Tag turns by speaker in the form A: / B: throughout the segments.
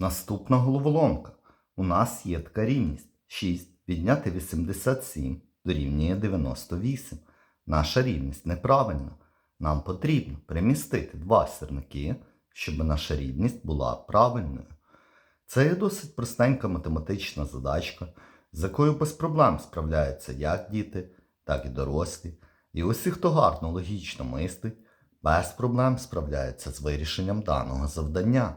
A: Наступна головоломка. У нас є така рівність. 6 відняти 87 дорівнює 98. Наша рівність неправильна. Нам потрібно перемістити два сірники, щоб наша рівність була правильною. Це є досить простенька математична задачка, з якою без проблем справляються як діти, так і дорослі. І усі, хто гарно логічно мислить, без проблем справляються з вирішенням даного завдання.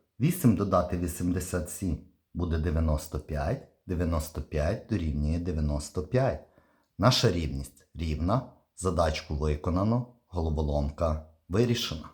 A: 8 додати 87 буде 95, 95 дорівнює 95. Наша рівність рівна, задачку виконано, головоломка вирішена.